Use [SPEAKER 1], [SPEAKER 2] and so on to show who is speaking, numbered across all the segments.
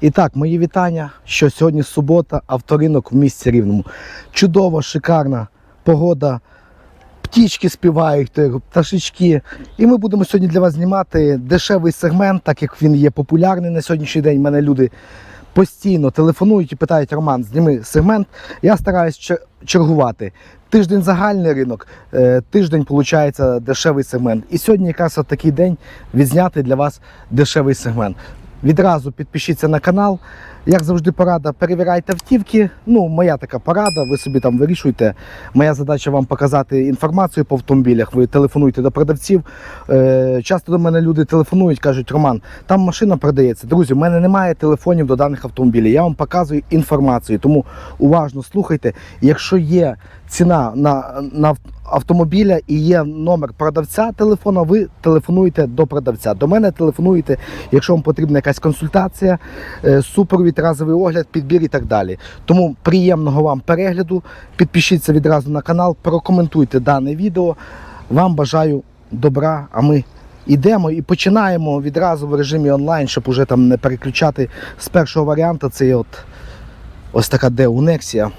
[SPEAKER 1] І так, мої вітання, що сьогодні субота, авторинок в місті Рівному. Чудова, шикарна погода. Птічки співають, пташечки. І ми будемо сьогодні для вас знімати дешевий сегмент, так як він є популярний на сьогоднішній день. Мене люди постійно телефонують і питають: Роман, зніми сегмент. Я стараюсь чергувати. Тиждень загальний ринок, е, тиждень виходить дешевий сегмент. І сьогодні якраз такий день відзняти для вас дешевий сегмент. Відразу підпишіться на канал. Як завжди, порада, перевіряйте автівки. Ну, моя така порада, ви собі там вирішуйте. Моя задача вам показати інформацію по автомобілях. Ви телефонуйте до продавців. Е, часто до мене люди телефонують, кажуть, Роман, там машина продається. Друзі, в мене немає телефонів до даних автомобілів. Я вам показую інформацію, тому уважно слухайте. Якщо є ціна на, на автомобіля і є номер продавця телефона, ви телефонуєте до продавця. До мене телефонуєте, якщо вам потрібна якась консультація, е, супровід, разовий огляд, підбір і так далі. Тому приємного вам перегляду. Підпишіться відразу на канал, прокоментуйте дане відео. Вам бажаю добра, а ми йдемо і починаємо відразу в режимі онлайн, щоб уже там не переключати з першого варіанту. Це от ось така Nexia.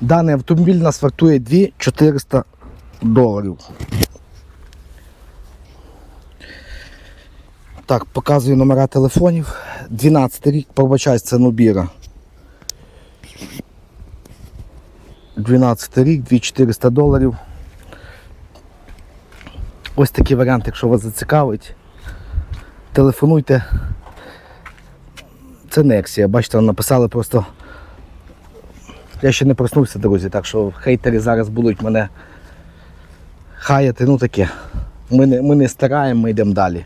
[SPEAKER 1] Даний автомобіль нас вартує 2400 доларів. Так, показую номера телефонів. 12 рік, пробачаюсь, це Нубіра. 12 рік, 2400 доларів. Ось такий варіант, якщо вас зацікавить. Телефонуйте. Це Nexia. Бачите, написали просто. Я ще не проснувся, друзі, так що хейтери зараз будуть мене хаяти, ну таке. Ми не, ми не стараємо, ми йдемо далі.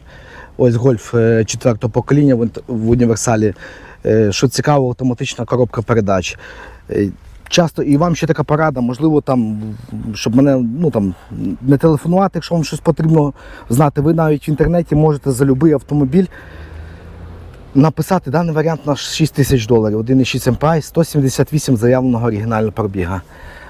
[SPEAKER 1] Ось гольф е, четвертого покоління в, універсалі. Е, Що цікаво, автоматична коробка передач. Е, Часто і вам ще така порада, можливо, там, щоб мене ну, там, не телефонувати, якщо вам щось потрібно знати. Ви навіть в інтернеті можете за будь-який автомобіль написати даний варіант на 6 тисяч доларів. 1,6 MPI, 178 заявленого оригінального пробіга.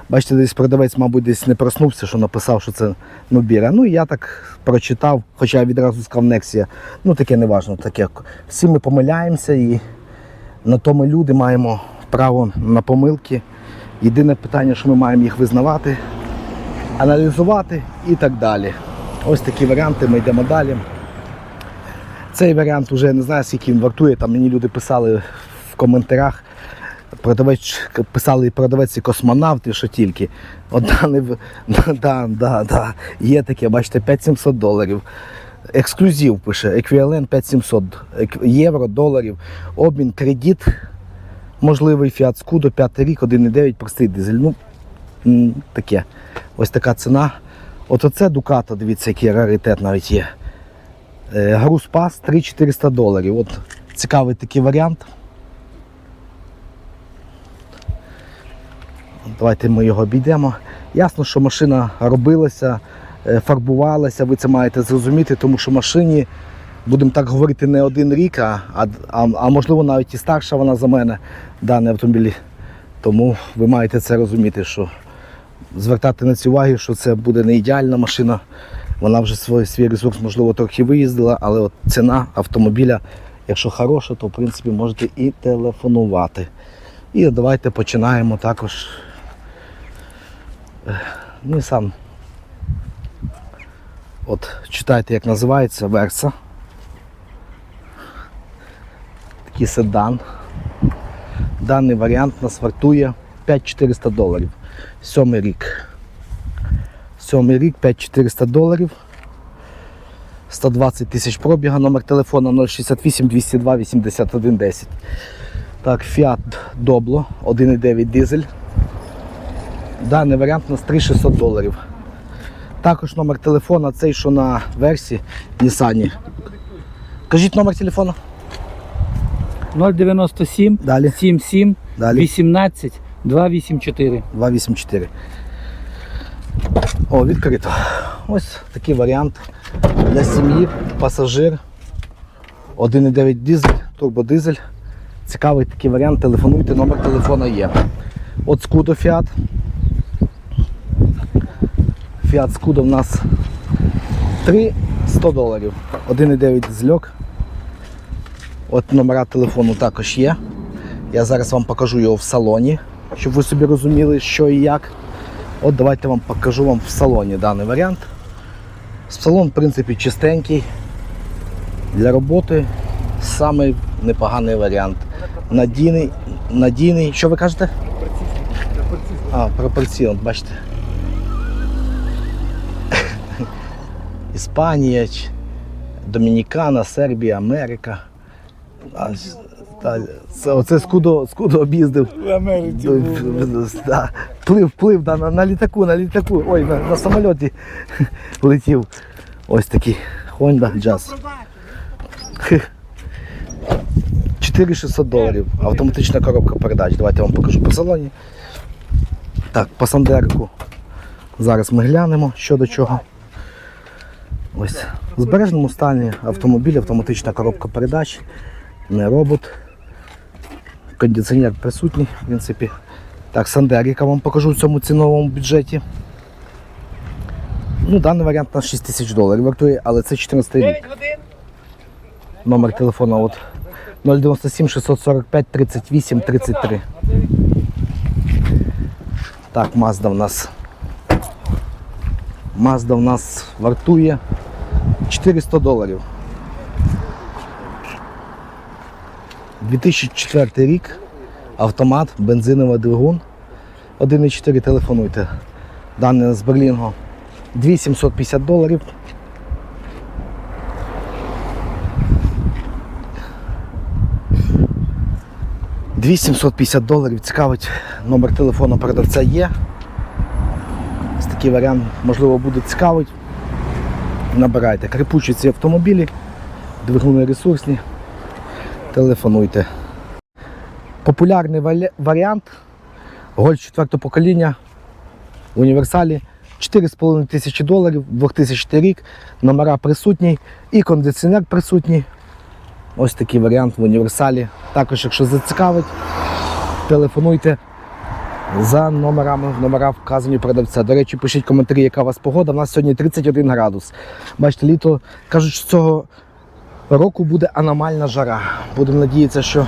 [SPEAKER 1] Бачите, десь продавець, мабуть, десь не проснувся, що написав, що це Нобіра. Ну я так прочитав, хоча я відразу сказав Нексія. Ну таке не важно. Таке. Всі ми помиляємося і на то ми люди маємо право на помилки. Єдине питання, що ми маємо їх визнавати, аналізувати і так далі. Ось такі варіанти, ми йдемо далі. Цей варіант вже не знаю, скільки він вартує. Там мені люди писали в коментарях. Продавець писали продавець і космонавт, і що тільки. Даний, да, да, да, є таке, бачите, 5700 доларів. Ексклюзив пише, еквівалент 5700 євро, доларів. Обмін кредит, можливий Fiat Scudo, 5 рік, 1,9, простий дизель. Ну, таке. Ось така ціна. От оце Ducato, дивіться, який раритет навіть є. Е, Груз пас 3400 доларів. От цікавий такий варіант. Давайте ми його обійдемо. Ясно, що машина робилася, е, фарбувалася, ви це маєте зрозуміти, тому що машині, будемо так говорити, не один рік, а, а, а, можливо навіть і старша вона за мене, даний автомобіль. Тому ви маєте це розуміти, що звертати на цю увагу, що це буде не ідеальна машина. Вона вже свій, свій ресурс, можливо, трохи виїздила, але от ціна автомобіля, якщо хороша, то в принципі можете і телефонувати. І давайте починаємо також. Е, Nissan. От читайте, як називається Верса. Такий седан. Даний варіант нас вартує 5400 доларів. Сьомий рік. Сьомий рік 5400 доларів. 120 тисяч пробіга, номер телефона 068 202 81 10. Так, Fiat Doblo 1,9 дизель. Даний варіант у нас 3600 доларів. Також номер телефона, цей, що на версії Nissan. Кажіть номер телефону.
[SPEAKER 2] 097
[SPEAKER 1] Далі.
[SPEAKER 2] 77
[SPEAKER 1] Далі.
[SPEAKER 2] 18 284.
[SPEAKER 1] 284. О, відкрито. Ось такий варіант для сім'ї, пасажир. 1,9 дизель, турбодизель. Цікавий такий варіант. Телефонуйте, номер телефона є. От Scudo Fiat. Fiat Scudo в нас 3 100 доларів. 1,9 дизельок. От номера телефону також є. Я зараз вам покажу його в салоні, щоб ви собі розуміли, що і як. От давайте вам покажу вам в салоні даний варіант. Салон, в принципі, чистенький. Для роботи самий непоганий варіант. Надійний, надійний. Що ви кажете? А, пропорційно, бачите. Іспанія, Домінікана, Сербія, Америка. Та, це, оце скудо, скудо об'їздив.
[SPEAKER 3] В Америці.
[SPEAKER 1] Да, плив, плив да, на, на літаку, на літаку. Ой, на, на самольоті летів. Ось такий Honda Jazz. 4600 доларів. Автоматична коробка передач. Давайте я вам покажу по салоні. Так, по Сандерку. Зараз ми глянемо, що до чого. Ось. В збережному стані автомобіль, автоматична коробка передач, не робот. Кондиціонер присутній, в принципі. Так, Сандеріка вам покажу в цьому ціновому бюджеті. Ну, даний варіант на 6 тисяч доларів вартує, але це 14 рік.
[SPEAKER 3] 9 годин.
[SPEAKER 1] Номер телефону от 097 645 38 33. Так, Mazda в нас. Mazda в нас вартує 400 доларів. 2004 рік. Автомат, бензиновий двигун. 1,4 телефонуйте. Дане з Берлінго. 2750 доларів. – 2750 доларів. Цікавить номер телефону продавця є. Ось такий варіант, можливо, буде цікавить. Набирайте. Крипучі ці автомобілі, двигуни ресурсні. Телефонуйте. Популярний варіант. Гольф 4 покоління в універсалі. 4,5 тисячі доларів, 2000 рік, номера присутні і кондиціонер присутній. Ось такий варіант в універсалі. Також, якщо зацікавить, телефонуйте за номерами, номера вказані продавця. До речі, пишіть коментарі, яка у вас погода. У нас сьогодні 31 градус. Бачите, літо кажуть, що цього року буде аномальна жара. Будемо надіятися, що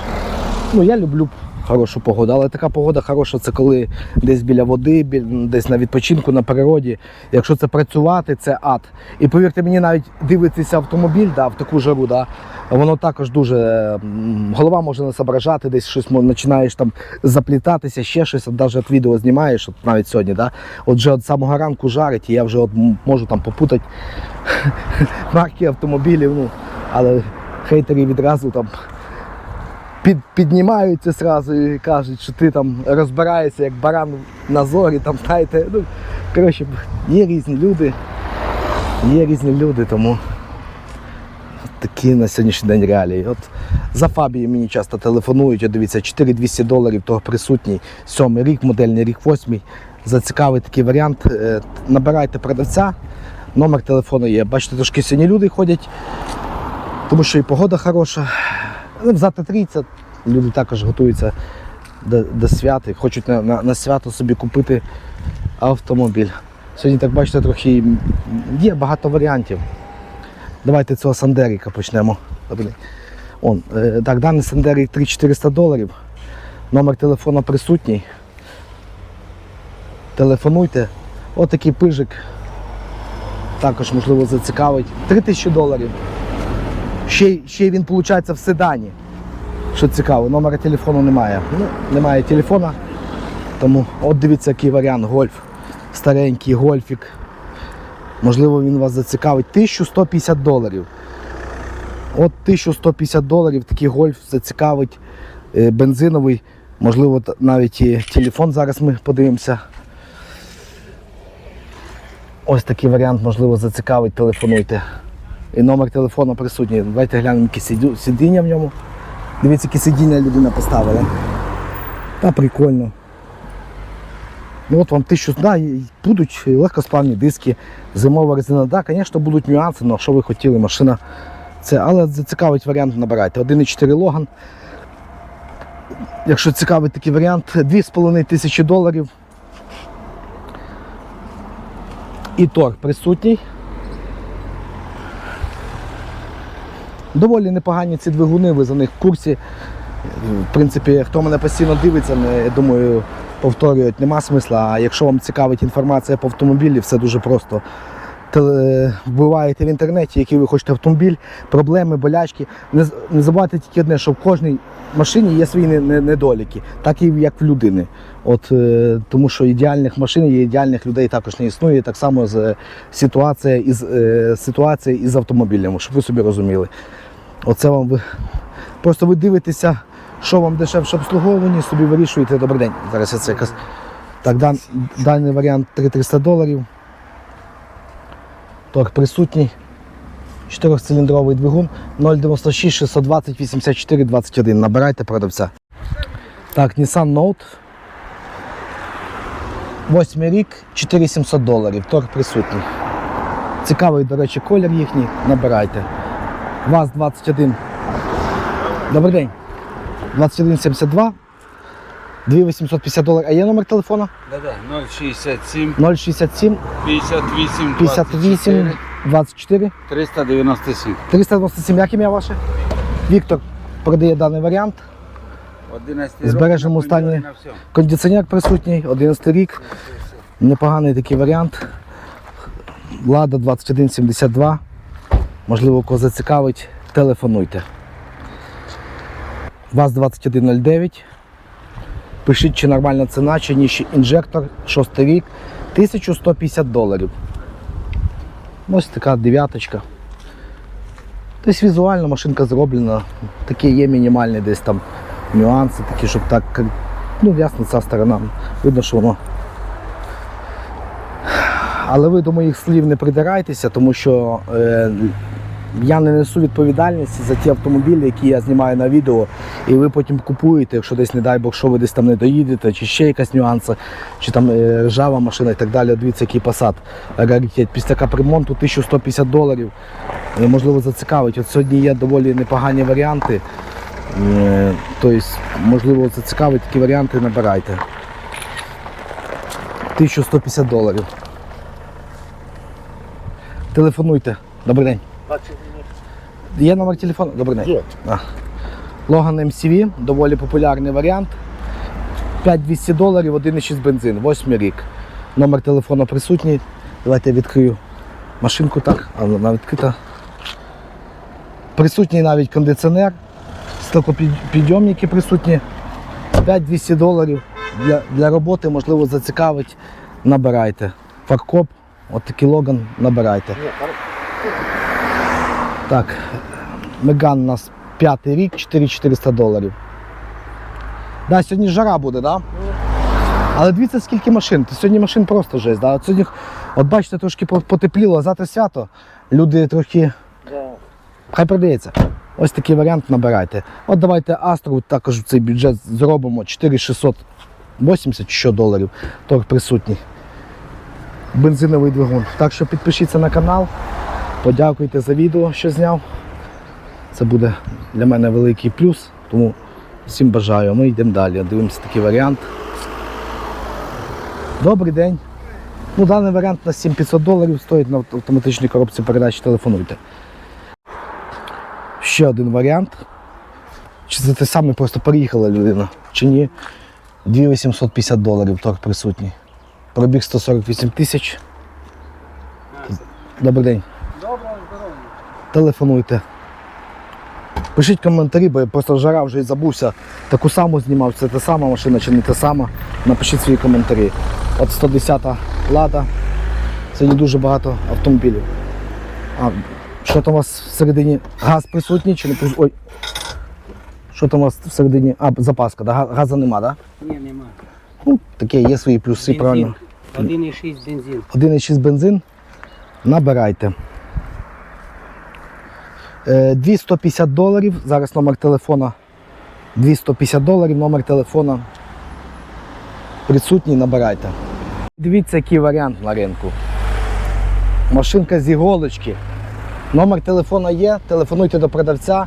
[SPEAKER 1] ну, я люблю хорошу погоду, але така погода хороша це коли десь біля води, десь на відпочинку, на природі. Якщо це працювати, це ад. І повірте мені, навіть дивитися автомобіль да, в таку жару, да, воно також дуже голова може не соображати, десь щось починаєш там заплітатися, ще щось, от навіть от відео знімаєш, от навіть сьогодні. Да, от вже від самого ранку жарить, і я вже от можу там попутати марки автомобілів. Ну, але хейтери відразу там під, піднімаються зразу і кажуть, що ти там розбираєшся як баран на зорі, там знаєте. Ну, коротше, є різні люди, є різні люди, тому такі на сьогоднішній день реалії. От за Фабії мені часто телефонують, от дивіться, 4200 доларів, того присутній, сьомий рік, модельний рік, восьмий. Зацікавий такий варіант. Е, Набирайте продавця, номер телефону є. Бачите, трошки сьогодні люди ходять, тому що і погода хороша. Але завтра трійця люди також готуються до, до свят і хочуть на, на, на свято собі купити автомобіль. Сьогодні, так бачите, трохи є багато варіантів. Давайте цього Сандеріка почнемо. Он, е, так, даний Сандерік 3400 доларів. Номер телефона присутній. Телефонуйте. Отакий пижик. Також, можливо, зацікавить. 3000 доларів. Ще, ще він, виходить, в седані. Що цікаво, номера телефону немає. Ну, немає телефона. Тому от дивіться, який варіант гольф. Старенький гольфік. Можливо, він вас зацікавить. 1150 доларів. От 1150 доларів такий гольф зацікавить. Е, Бензиновий. Можливо, навіть і телефон зараз ми подивимося. Ось такий варіант, можливо, зацікавить, телефонуйте. І номер телефону присутній. Давайте глянемо, які сидіння в ньому. Дивіться, які сидіння людина поставила. Та прикольно. Ну от вам тисячу, да, будуть легкосплавні диски, зимова резина. Да, звісно, будуть нюанси, але що ви хотіли, машина. Це, але зацікавить варіант набирайте. 1,4 Логан. Якщо цікавий такий варіант, 2,5 тисячі доларів. І торг присутній. Доволі непогані ці двигуни, ви за них в курсі. В принципі, хто мене постійно дивиться, я думаю, повторюють, нема смисла. А якщо вам цікавить інформація по автомобілі, все дуже просто. Теле- Вбиваєте в інтернеті, який ви хочете автомобіль, проблеми, болячки. Не, не забувайте тільки одне, що в кожній машині є свої не- не- недоліки, так і як в людини. От, е, тому що ідеальних машин і ідеальних людей також не існує. Так само з е, ситуація із, е, ситуація із автомобілями, щоб ви собі розуміли. Оце вам ви просто ви дивитеся, що вам дешевше обслуговування, собі вирішуєте. Добрий день. Зараз це якось. Так, дан, даний варіант 3300 доларів. Торг присутній. Чотирьохциліндровий двигун 096 620 84 21. Набирайте продавця. Так, Nissan Note. Восьмий рік, 4700 доларів. Торг присутній. Цікавий, до речі, колір їхній. Набирайте. ВАЗ-21. Добрий день. 2172. 2850 доларів. А є номер телефона?
[SPEAKER 4] Да-да, 067
[SPEAKER 1] 067
[SPEAKER 4] 58
[SPEAKER 1] 58 24
[SPEAKER 4] 397.
[SPEAKER 1] 397. Як ім'я ваше? Віктор продає даний варіант.
[SPEAKER 4] 11
[SPEAKER 1] В збереженому стані.
[SPEAKER 4] кондьорі на всьому.
[SPEAKER 1] Кондиціонер присутній, 11 рік. Непоганий такий варіант. Лада 2172. Можливо, кого зацікавить, телефонуйте. ВАЗ 2109. Пишіть, чи нормальна ціна, чи ні, ще інжектор, 6 рік, 1150 доларів. Ось така дев'яточка. Тобто візуально машинка зроблена. Такі є мінімальні десь там нюанси, такі, щоб так. Ну, ясно, ця сторона. Видно, що воно. Але ви до моїх слів не придирайтеся, тому що е, я не несу відповідальності за ті автомобілі, які я знімаю на відео, і ви потім купуєте, якщо десь, не дай Бог, що ви десь там не доїдете, чи ще якась нюанси, чи там е, ржава машина і так далі. Дивіться, який посад. Після капремонту 1150 доларів. Е, можливо, зацікавить. От сьогодні є доволі непогані варіанти. Тобто, можливо, зацікавить такі варіанти, набирайте. 1150 доларів. Телефонуйте. Добрий день. Є номер телефону? Добрий день.
[SPEAKER 3] Є.
[SPEAKER 1] А. Логан MCV, доволі популярний варіант. 5200 доларів, 1,6 бензин, 8 рік. Номер телефону присутній. Давайте я відкрию машинку так, а вона відкрита. Присутній навіть кондиціонер, стокопідйомники присутні. 5200 доларів для, для роботи, можливо, зацікавить. Набирайте. Фаркоп, от такий логан, набирайте. Так, Меган у нас п'ятий рік, 4400 доларів. Да, сьогодні жара буде, да? Але дивіться, скільки машин. Сьогодні машин просто жесть. Да? От, сьогодні, от бачите, трошки потепліло, а завтра свято. Люди трохи. Хай продається. Ось такий варіант набирайте. От давайте Астру також в цей бюджет зробимо 4680 що доларів. Торг присутній. Бензиновий двигун. Так що підпишіться на канал, подякуйте за відео, що зняв. Це буде для мене великий плюс. Тому всім бажаю. Ми йдемо далі. Дивимося такий варіант. Добрий день. Ну, даний варіант на 7500 доларів стоїть на автоматичній коробці передач. Телефонуйте. Ще один варіант. Чи це те саме просто переїхала людина, чи ні? 2850 доларів торг присутній. Пробіг 148 тисяч. Добрий день. Телефонуйте. Пишіть коментарі, бо я просто жара вже і забувся. Таку саму знімав, це та сама машина чи не та сама. Напишіть свої коментарі. От 110-та лада. Сьогодні дуже багато автомобілів. А, що там у вас всередині? Газ присутній чи не присутній? Ой. Що там у вас всередині? А, запаска, да? Газу нема, так? Да?
[SPEAKER 2] Ні, нема.
[SPEAKER 1] Ну, таке є свої плюси, правильно.
[SPEAKER 2] 1,6 бензин.
[SPEAKER 1] 1,6 бензин. Набирайте. Е, 250 доларів. Зараз номер телефона. 250 доларів, номер телефона. Присутній, набирайте. Дивіться, який варіант на ринку. Машинка з іголочки. Номер телефона є, телефонуйте до продавця.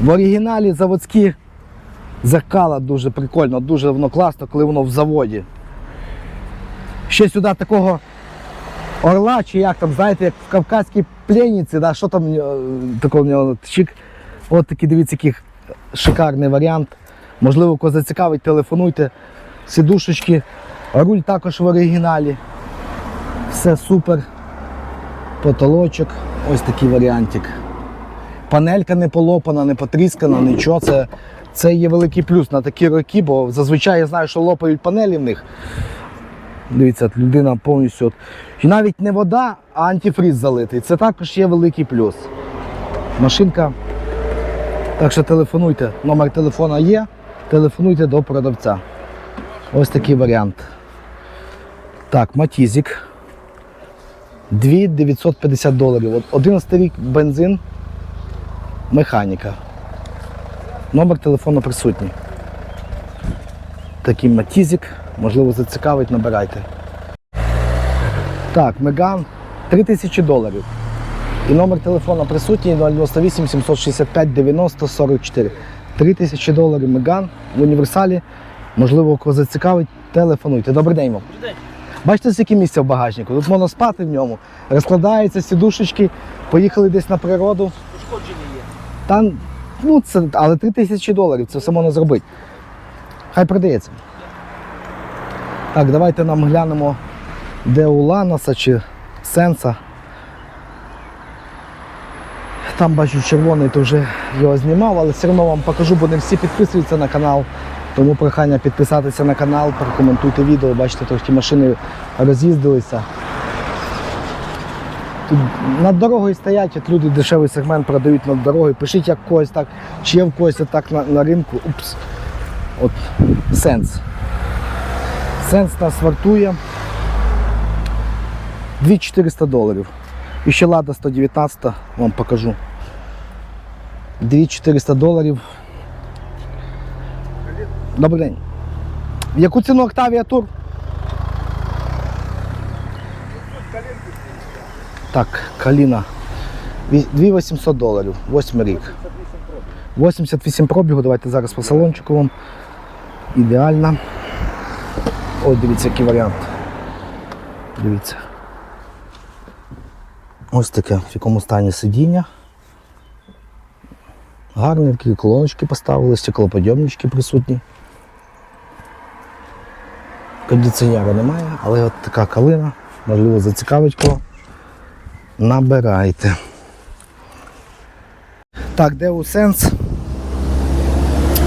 [SPEAKER 1] В оригіналі заводські зеркала дуже прикольно, дуже воно класно, коли воно в заводі. Ще сюди такого Орла, чи як там, знаєте, як в кавказькій пленниці, да, що там е, такого в нього чик. От такий, дивіться, який шикарний варіант. Можливо, кого зацікавить, телефонуйте. Сідушечки. Руль також в оригіналі. Все супер. Потолочок. Ось такий варіантик. Панелька не полопана, не потріскана, нічого. Це, це є великий плюс на такі роки, бо зазвичай я знаю, що лопають панелі в них. Дивіться, людина повністю. І навіть не вода, а антифриз залитий. Це також є великий плюс. Машинка. Так що телефонуйте. Номер телефона є. Телефонуйте до продавця. Ось такий варіант. Так, Матізік. 2950 доларів. От 11 рік бензин, механіка. Номер телефону присутній. Такий Матізік. Можливо, зацікавить, набирайте. Так, Меган 3000 доларів. І номер телефона присутній 098 765 90 44. 3000 доларів Меган в універсалі. Можливо, кого зацікавить, телефонуйте. Добрий день вам. Бачите, скільки місця в багажнику? Тут можна спати в ньому. Розкладаються сідушечки, поїхали десь на природу. Там, ну, це, але 3 тисячі доларів, це все можна зробити. Хай продається. Так, давайте нам глянемо, де у Ланоса чи Сенса. Там бачу червоний, то вже його знімав, але все одно вам покажу, бо не всі підписуються на канал. Тому прохання підписатися на канал, прокоментуйте відео, бачите, трохи машини роз'їздилися. Тут над дорогою стоять, от люди дешевий сегмент продають над дорогою. Пишіть як когось так, чи є в когось так на, на ринку. Упс. От сенс. Сенс нас вартує 2400 доларів. І ще Лада 119, вам покажу. 2400 доларів. Добрий день. Яку ціну Octavia Tour? Так, Каліна. 2800 доларів, 8 рік. 88 пробігу, давайте зараз по салончику вам. Ідеально. Ось дивіться, який варіант. Дивіться. Ось таке, в якому стані сидіння. Гарні такі колоночки поставили, стеклоподйомнички присутні. Кондиціонера немає, але от така калина, можливо, зацікавить кого. Набирайте. Так, Deus Sense.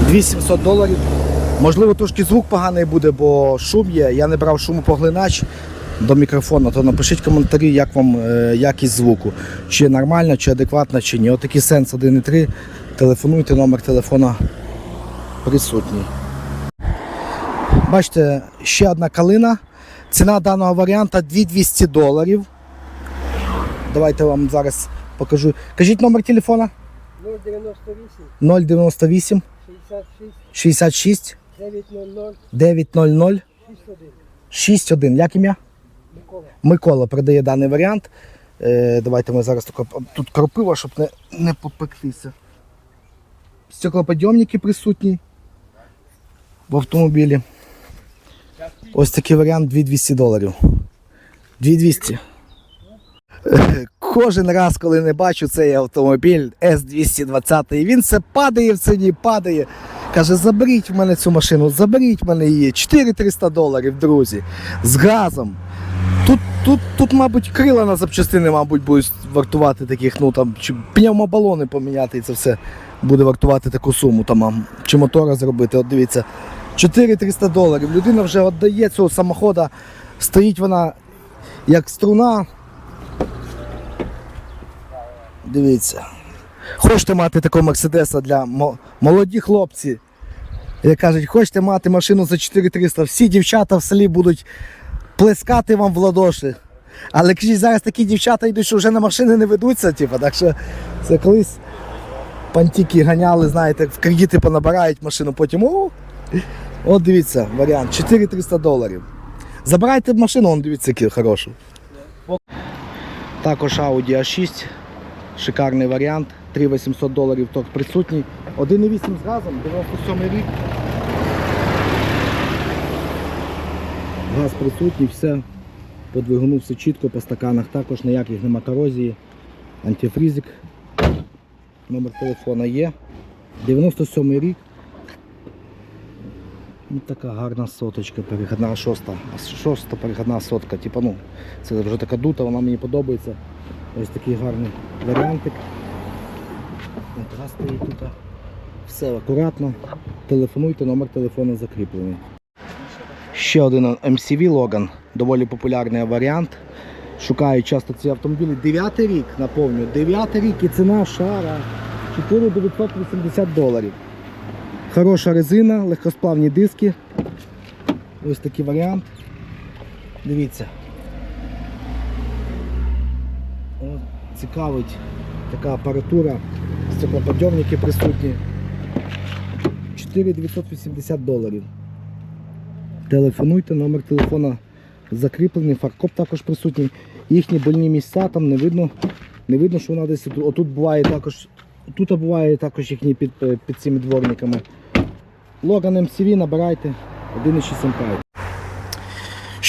[SPEAKER 1] 2700 доларів. Можливо, трошки звук поганий буде, бо шум є. Я не брав шумопоглинач до мікрофону, то напишіть коментарі, як вам е, якість звуку. Чи нормально, чи адекватно, чи ні. Отакий Sense 1.3. Телефонуйте, номер телефона присутній. Бачите, ще одна калина. Ціна даного варіанта 2200 доларів. Давайте вам зараз покажу. Кажіть номер телефона
[SPEAKER 3] 098
[SPEAKER 1] 098
[SPEAKER 3] 66
[SPEAKER 1] 66
[SPEAKER 3] 900
[SPEAKER 1] 900
[SPEAKER 3] 61
[SPEAKER 1] 61. Як ім'я?
[SPEAKER 3] Микола.
[SPEAKER 1] Микола передає даний варіант. Е, давайте ми зараз тут кропива, щоб не, не попектися. Стеклоподйомники присутні в автомобілі. Ось такий варіант 2200 доларів. 2200. Е, Кожен раз, коли не бачу цей автомобіль S220, він все падає в ціні, падає. Каже, заберіть в мене цю машину, заберіть в мене її. 4300 доларів, друзі. З газом. Тут, тут, тут, мабуть, крила на запчастини, мабуть, будуть вартувати таких, ну там, чи пневмобалони поміняти, і це все буде вартувати таку суму, там, чи мотора зробити. От дивіться, 4300 доларів. Людина вже віддає цього самохода, стоїть вона як струна. Дивіться. Хочете мати такого Мерседеса для молоді хлопці. Як кажуть, хочете мати машину за 4300, всі дівчата в селі будуть плескати вам в ладоші. Але кажіть, зараз такі дівчата йдуть, що вже на машини не ведуться, типу, так що це колись пантіки ганяли, знаєте, в кредити понабирають машину, потім о, от дивіться, варіант 4300 доларів. Забирайте машину, он дивіться, який хороший. Також Audi A6, шикарний варіант, 3800 доларів торг присутній. 1,8 з газом, 97 рік. Газ присутній, все По двигуну все чітко, по стаканах також ніяких нема корозії. Антифрізик. Номер телефона є. 97 рік. Ну, така гарна соточка, перехідна шоста. Шоста перехідна сотка. Типа, ну, це вже така дута, вона мені подобається. Ось такий гарний варіантик. Газ стоїть тут. Все акуратно. Телефонуйте, номер телефону закріплений. Ще один MCV Logan, доволі популярний варіант. Шукаю часто ці автомобілі. Дев'ятий рік, наповню, дев'ятий рік і ціна шара 4980 доларів. Хороша резина, легкосплавні диски. Ось такий варіант. Дивіться. О, цікавить така апаратура, стеклоподйомники присутні. 4980 доларів. Телефонуйте, номер телефона закріплений, фаркоп також присутній. Їхні больні місця там не видно. Не видно, що вона десь отут, буває також. Тут буває також їхні під, е, під цими дворниками. Логан MCV набирайте 1,6 ампер.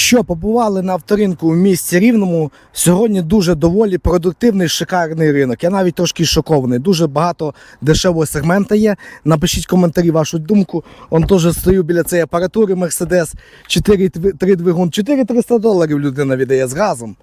[SPEAKER 1] Що побували на авторинку у місті Рівному. Сьогодні дуже доволі продуктивний, шикарний ринок. Я навіть трошки шокований. Дуже багато дешевого сегмента є. Напишіть в коментарі вашу думку. Он теж стою біля цієї апаратури Mercedes 4,3 двигун. 4300 доларів людина віддає з газом.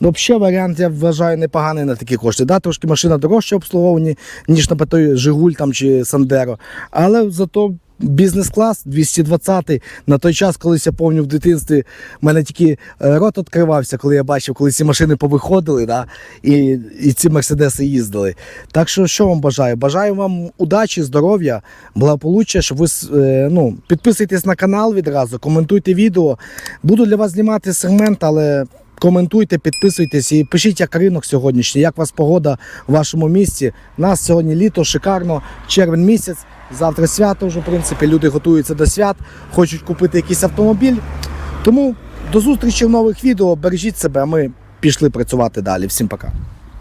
[SPEAKER 1] Взагалі варіант, я вважаю, непоганий на такі кошти. Да, трошки машина дорожче обслуговування, ніж на той Жигуль там, чи Сандеро. Але зато бізнес-клас 220 на той час, колись я пам'ятаю в дитинстві, в мене тільки е, рот відкривався, коли я бачив, коли ці машини повиходили, да, і, і ці мерседеси їздили. Так що, що вам бажаю? Бажаю вам удачі, здоров'я, благополуччя, щоб ви е, ну, підписуйтесь на канал відразу, коментуйте відео. Буду для вас знімати сегмент, але. Коментуйте, підписуйтесь і пишіть, як ринок сьогоднішній, як у вас погода в вашому місті. У нас сьогодні літо, шикарно, червень місяць. Завтра свято вже, в принципі, люди готуються до свят, хочуть купити якийсь автомобіль. Тому до зустрічі в нових відео. Бережіть себе, ми пішли працювати далі. Всім пока.